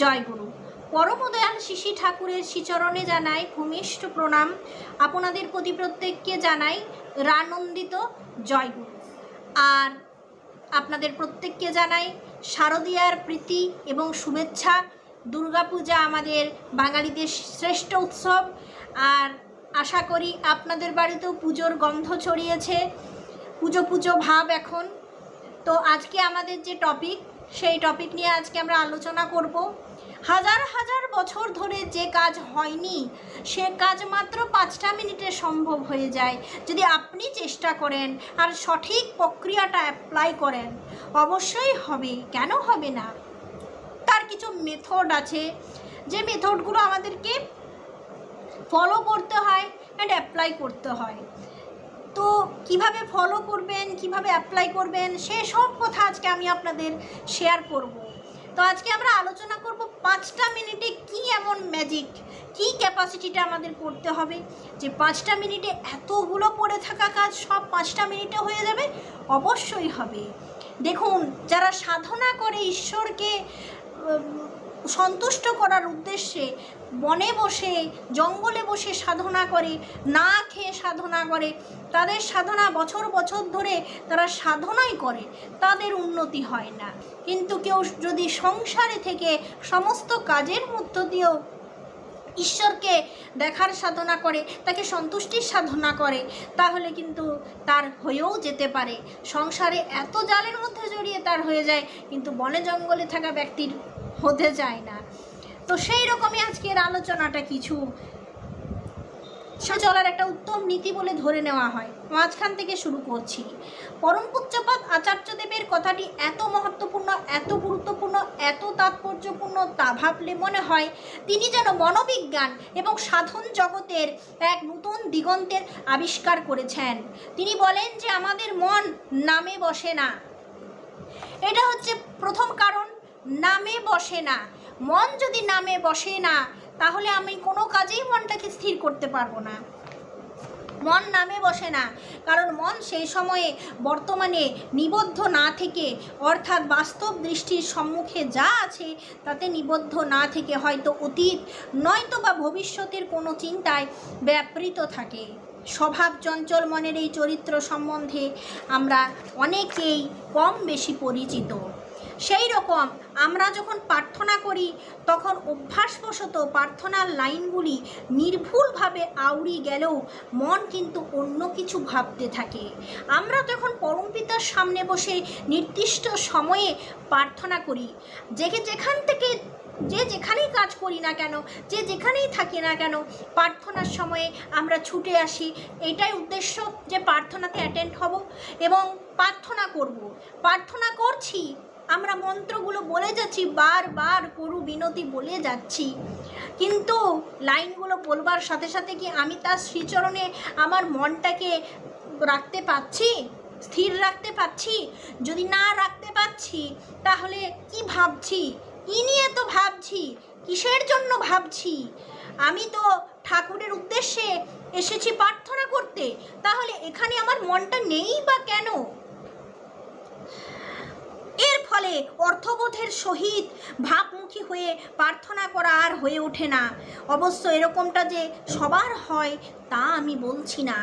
জয় গুরু পরমদয়াল শিশি ঠাকুরের শ্রীচরণে জানাই ভূমিষ্ঠ প্রণাম। আপনাদের প্রতি প্রত্যেককে জানাই রানন্দিত জয় গুরু আর আপনাদের প্রত্যেককে জানাই শারদীয়ার প্রীতি এবং শুভেচ্ছা। দুর্গাপূজা আমাদের বাঙালিদের শ্রেষ্ঠ উৎসব। আর আশা করি আপনাদের বাড়িতেও পুজোর গন্ধ ছড়িয়েছে। পুজো পুজো ভাব এখন। তো আজকে আমাদের যে টপিক সেই টপিক নিয়ে আজকে আমরা আলোচনা করব। হাজার হাজার বছর ধরে যে কাজ হয়নি, সে কাজ মাত্র পাঁচটা মিনিটে সম্ভব হয়ে যায়। যদি আপনি চেষ্টা করেন আর সঠিক প্রক্রিয়াটা অ্যাপ্লাই করেন, অবশ্যই হবে। কেন হবে না? তার কিছু মেথড আছে। যে মেথডগুলো আমাদেরকে ফলো করতে হয় অ্যান্ড অ্যাপ্লাই করতে হয়। তো কীভাবে ফলো করবেন, কীভাবে অ্যাপ্লাই করবেন সেসব কথা আজকে আমি আপনাদের শেয়ার করব। তো আজকে আমরা আলোচনা করব পাঁচটা মিনিটে কি এমন ম্যাজিক কি ক্যাপাসিটিটা আমাদের করতে হবে? যে পাঁচটা মিনিটে এতগুলো পড়ে থাকা কাজ সব পাঁচটা মিনিটে হয়ে যাবে? অবশ্যই হবে। দেখুন, যারা সাধনা করে ঈশ্বরকে সন্তুষ্ট করার উদ্দেশ্যে বনে বসে, জঙ্গলে বসে সাধনা করে, না খেয়ে সাধনা করে, তাদের সাধনা বছর বছর ধরে তারা সাধনাই করে, তাদের উন্নতি হয় না। কিন্তু কেউ যদি সংসারে থেকে সমস্ত কাজের মধ্য দিয়েও ঈশ্বরকে দেখার সাধনা করে, তাকে সন্তুষ্টির সাধনা করে, তাহলে কিন্তু তার হয়েও যেতে পারে। সংসারে এত জালের মধ্যে জড়িয়ে তার হয়ে যায়, কিন্তু বনে জঙ্গলে থাকা ব্যক্তির হতে যায় না। তো সেই রকমই আজকের আলোচনাটা কিছু চলার একটা উত্তম নীতি বলে ধরে নেওয়া হয়। মাঝখান থেকে শুরু করছি। পরম পূজ্যপাত আচার্যদেবের কথাটি এত মহত্বপূর্ণ, এত গুরুত্বপূর্ণ, এত তাৎপর্যপূর্ণ তা ভাবলে মনে হয় তিনি যেন মনোবিজ্ঞান এবং সাধন জগতের এক নতুন দিগন্তের আবিষ্কার করেছেন। তিনি বলেন যে আমাদের মন নামে বসে না। এটা হচ্ছে প্রথম কারণ নামে বসে না। মন যদি নামে বসে না, তাহলে আমি কোনো কাজেই মনটাকে স্থির করতে পারব না। মন নামে বসে না, কারণ মন সেই সময়ে বর্তমানে নিবদ্ধ না থেকে, অর্থাৎ বাস্তব দৃষ্টির সম্মুখে যা আছে, তাতে নিবদ্ধ না থেকে হয়তো অতীত, নয়তো বা ভবিষ্যতের কোনো চিন্তায় ব্যাপৃত থাকে। স্বভাব চঞ্চল মনের এই চরিত্র সম্বন্ধে আমরা অনেকেই কম বেশি পরিচিত। সেই রকম আমরা যখন প্রার্থনা করি, তখন অভ্যাসবশত প্রার্থনার লাইনগুলি নির্ভুলভাবে আউড়ি গেলেও মন কিন্তু অন্য কিছু ভাবতে থাকে। আমরা যখন পরমপিতার সামনে বসে নির্দিষ্ট সময়ে প্রার্থনা করি, যে যেখান থেকে, যে যেখানেই কাজ করি না কেন, যে যেখানেই থাকি না কেন, প্রার্থনার সময়ে আমরা ছুটে আসি, এটাই উদ্দেশ্য যে প্রার্থনাতে অ্যাটেন্ড হব এবং প্রার্থনা করব। প্রার্থনা করছি আমরা মন্ত্রগুলো বলে যাচ্ছি বারবার করু বিনতি বলে যাচ্ছি। কিন্তু লাইনগুলো বলবার সাথে সাথে কি আমি তার শ্রীচরণে আমার মনটাকে রাখতে পাচ্ছি স্থির রাখতে পাচ্ছি যদি না রাখতে পাচ্ছি তাহলে কি ভাবছি? কি নিয়ে তো ভাবছি? কিসের জন্য ভাবছি? আমি তো ঠাকুরের উদ্দেশ্যে এসেছি প্রার্থনা করতে, তাহলে এখানে আমার মনটা নেই বা কেন? এর ফলে অর্থবোধের সহিত ভাবমুখী হয়ে প্রার্থনা করা আর হয়ে ওঠে না। অবশ্য এরকমটা যে সবার হয়, তা আমি বলছি না।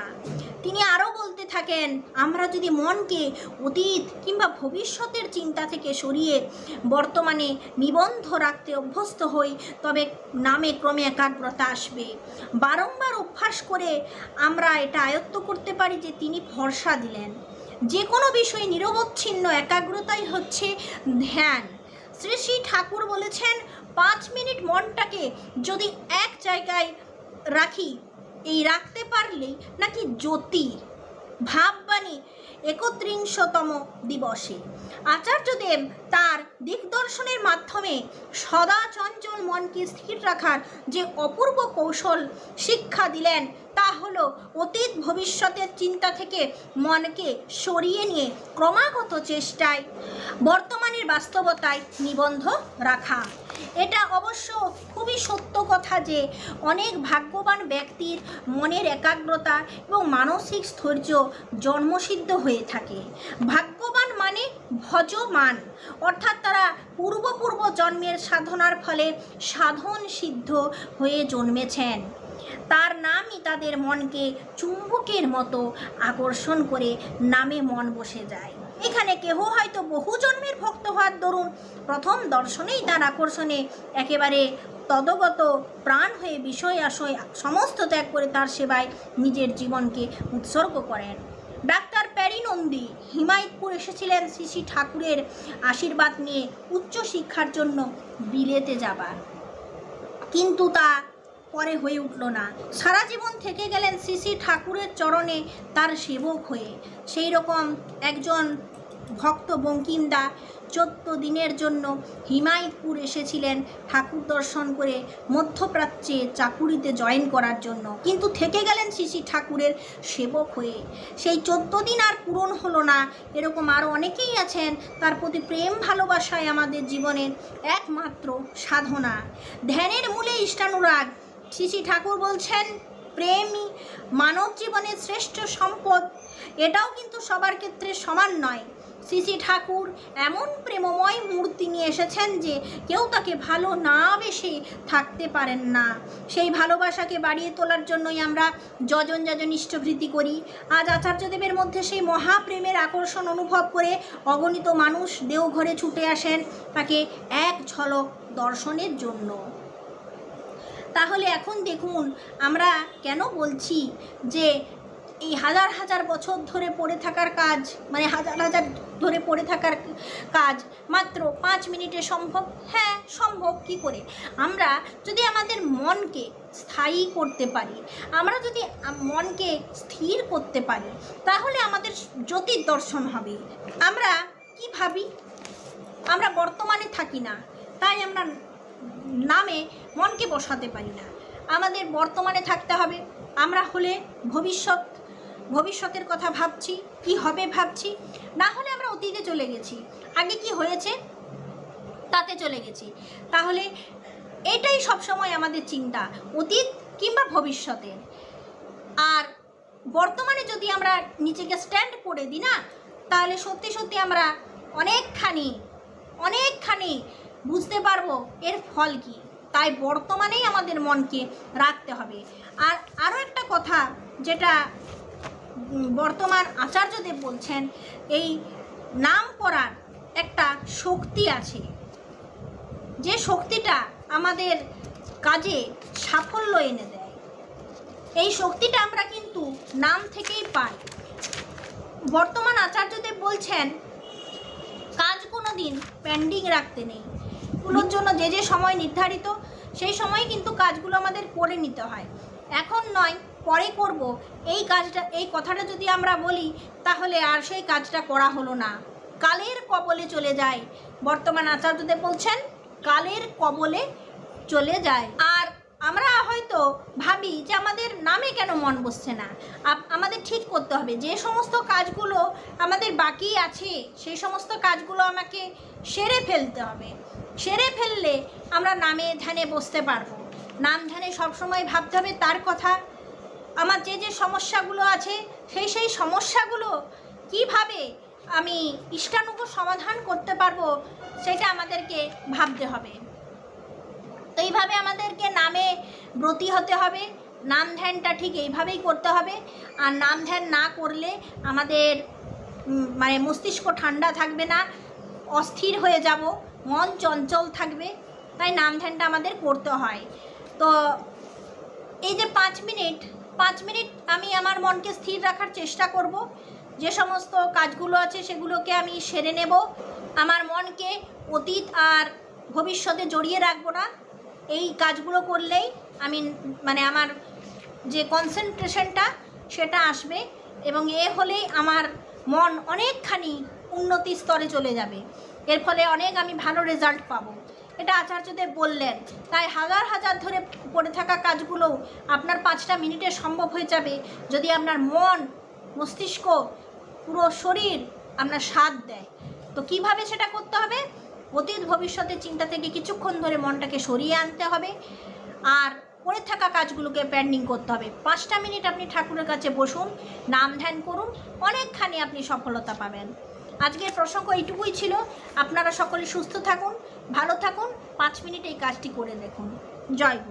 তিনি আরও বলতে থাকেন, আমরা যদি মনকে অতীত কিংবা ভবিষ্যতের চিন্তা থেকে সরিয়ে বর্তমানে নিবন্ধ রাখতে অভ্যস্ত হই, তবে নামে ক্রমে একাগ্রতা আসবে। বারংবার অভ্যাস করে আমরা এটা আয়ত্ত করতে পারি যে তিনি ভরসা দিলেন। যে কোনো বিষয়ে নিরবচ্ছিন্ন একাগ্রতাই হচ্ছে ধ্যান। শ্রী শ্রী ঠাকুর বলেছেন, পাঁচ মিনিট মনটাকে যদি এক জায়গায় রাখি, এই রাখতে পারলেই নাকি জ্যোতির ভাববাণী একত্রিংশতম দিবসে। আচার্যদেব তার দিগদর্শনের মাধ্যমে সদা চঞ্চল মনকে স্থির রাখার যে অপূর্ব কৌশল শিক্ষা দিলেন, তা হলো অতীত ভবিষ্যতের চিন্তা থেকে মনকে সরিয়ে নিয়ে ক্রমাগত চেষ্টায়, বর্তমানের বাস্তবতায় নিবন্ধ রাখা। এটা অবশ্য খুবই সত্য কথা যে অনেক ভাগ্যবান ব্যক্তির মনের একাগ্রতা এবং মানসিক স্থৈর্য জন্মসিদ্ধ হয়ে থাকে। ভাগ্যবান মানে ভজমান, অর্থাৎ তারা পূর্বপূর্ব জন্মের সাধনার ফলে সাধন সিদ্ধ হয়ে জন্মেছেন। তার নামই তাদের মনকে চুম্বকের মতো আকর্ষণ করে নামে মন বসে যায়। এখানে কেহ হয়তো বহু জন্মের ভক্ত হওয়ার দরুন প্রথম দর্শনেই তার আকর্ষণে একেবারে তদগত প্রাণ হয়ে বিষয় আশয় সমস্ত ত্যাগ করে তার সেবায় নিজের জীবনকে উৎসর্গ করেন। ডাক্তার প্যারিনন্দী হিমায়তপুর এসেছিলেন শ্রী শ্রী ঠাকুরের আশীর্বাদ নিয়ে উচ্চ শিক্ষার জন্য বিলেতে যাবার। কিন্তু তা পরে হয়ে উঠল না। সারা জীবন থেকে গেলেন শ্রী ঠাকুরের চরণে তার সেবক হয়ে। সেই রকম একজন ভক্ত বঙ্কিমদা চোদ্দ দিনের জন্য হিমায়তপুর এসেছিলেন ঠাকুর দর্শন করে মধ্যপ্রাচ্যে চাকুরিতে জয়েন করার জন্য। কিন্তু থেকে গেলেন শ্রী ঠাকুরের সেবক হয়ে। সেই চোদ্দ দিন আর পূরণ হলো না। এরকম আরও অনেকেই আছেন, তার প্রতি প্রেম ভালোবাসায় আমাদের জীবনের একমাত্র সাধনা। ধ্যানের মূলে ইষ্টানুরাগ শ্রী শ্রী ঠাকুর বলছেন, প্রেমই মানব জীবনের শ্রেষ্ঠ সম্পদ। এটাও কিন্তু সবার ক্ষেত্রে সমান নয়। শ্রী শ্রী ঠাকুর এমন প্রেমময় মূর্তি নিয়ে এসেছেন যে কেউ তাকে ভালো না বেশি থাকতে পারেন না। সেই ভালোবাসাকে বাড়িয়ে তোলার জন্যই আমরা যজন যজন ইষ্টভৃতি করি। আজ আচার্যদেবের মধ্যে সেই মহাপ্রেমের আকর্ষণ অনুভব করে অগণিত মানুষ দেওঘরে ছুটে আসেন তাকে এক ঝলক দর্শনের জন্য। তাহলে এখন দেখুন, আমরা কেন বলছি যে এই হাজার হাজার বছর ধরে পড়ে থাকার কাজ মানে হাজার হাজার ধরে পড়ে থাকার কাজ মাত্র পাঁচ মিনিটে সম্ভব? হ্যাঁ সম্ভব, কি করে? আমরা যদি আমাদের মনকে স্থায়ী করতে পারি, আমরা যদি মনকে স্থির করতে পারি, তাহলে আমাদের জ্যোতির দর্শন হবে। আমরা কি ভাবি? আমরা বর্তমানে থাকি না, তাই আমরা নামে মনকে বসাতে পারি না। আমাদের বর্তমানে থাকতে হবে। আমরা হলে ভবিষ্যৎ, ভবিষ্যতের কথা ভাবছি, কি হবে ভাবছি। না হলে আমরা অতীতে চলে গেছি। আগে কি হয়েছে? তাতে চলে গেছি। তাহলে এটাই সবসময় আমাদের চিন্তা, অতীত কিংবা ভবিষ্যতের। আর বর্তমানে যদি আমরা নিজেকে স্ট্যান্ড করে দিই না, তাহলে সত্যি সত্যি আমরা অনেকখানি অনেকখানি বুঝতে পারব এর ফল কি। তাই বর্তমানেই আমাদের মনকে রাখতে হবে। আর আরও একটা কথা যেটা বর্তমান আচার্যদেব বলছেন, এই নাম করার একটা শক্তি আছে। যে শক্তিটা আমাদের কাজে সাফল্য এনে দেয়। এই শক্তিটা আমরা কিন্তু নাম থেকেই পাই। বর্তমান আচার্যদেব বলছেন, কাজ কোনো দিন পেন্ডিং রাখতে নেই। এগুলোর জন্য যে যে সময় নির্ধারিত, সেই সময় কিন্তু কাজগুলো আমাদের করে নিতে হয়। এখন নয়, পরে করব। এই কাজটা, এই কথাটা যদি আমরা বলি, তাহলে আর সেই কাজটা করা হলো না। কালের কবলে চলে যায়। বর্তমান আচার্যদেব বলছেন, কালের কবলে চলে যায়। আর আমরা হয়তো ভাবি যে আমাদের নামে কেন মন বসছে না। আমাদের ঠিক করতে হবে। যে সমস্ত কাজগুলো আমাদের বাকি আছে, সেই সমস্ত কাজগুলো আমাকে সেরে ফেলতে হবে। সেরে ফেললে আমরা নামে ধ্যানে বসতে পারব। নাম ধ্যানে সবসময় ভাবতে হবে তার কথা। আমার যে যে সমস্যাগুলো আছে, সেই সেই সমস্যাগুলো কীভাবে আমি ইষ্টানুগ সমাধান করতে পারব, সেটা আমাদেরকে ভাবতে হবে। তো এইভাবে আমাদেরকে নামে ব্রতী হতে হবে। নাম ধ্যানটা ঠিক এইভাবেই করতে হবে। আর নাম ধ্যান না করলে আমাদের মানে মস্তিষ্ক ঠান্ডা থাকবে না। অস্থির হয়ে যাব। মন চঞ্চল থাকবে, তাই নাম ধ্যানটা আমাদের করতে হয়। তো এই যে পাঁচ মিনিট পাঁচ মিনিট আমি আমার মনকে স্থির রাখার চেষ্টা করব। যে সমস্ত কাজগুলো আছে সেগুলোকে আমি সেরে নেব। আমার মনকে অতীত আর ভবিষ্যতে জড়িয়ে রাখব না। এই কাজগুলো করলেই আমি মানে আমার যে কনসেন্ট্রেশনটা সেটা আসবে এবং এ হলেই আমার মন অনেকখানি উন্নতি স্তরে চলে যাবে। এর ফলে অনেক আমি ভালো রেজাল্ট পাবো। এটা আচার্যদেব বললেন, তাই হাজার হাজার ধরে পড়ে থাকা কাজগুলো আপনার পাঁচটা মিনিটে সম্ভব হয়ে যাবে যদি আপনার মন, মস্তিষ্ক, পুরো শরীর আপনার সাথ দেয়। তো কীভাবে সেটা করতে হবে? অতীত, ভবিষ্যতের চিন্তা থেকে কিছুক্ষণ ধরে মনটাকে সরিয়ে আনতে হবে। আর পড়ে থাকা কাজগুলোকে পেন্ডিং করতে হবে। পাঁচটা মিনিট আপনি ঠাকুরের কাছে বসুন, নাম ধ্যান করুন, অনেকখানি আপনি সফলতা পাবেন। আজকের প্রসঙ্গ এইটুকুই ছিল। আপনারা সকলে সুস্থ থাকুন, ভালো থাকুন। পাঁচ মিনিট এই কাজটি করে দেখুন। জয় গুরু।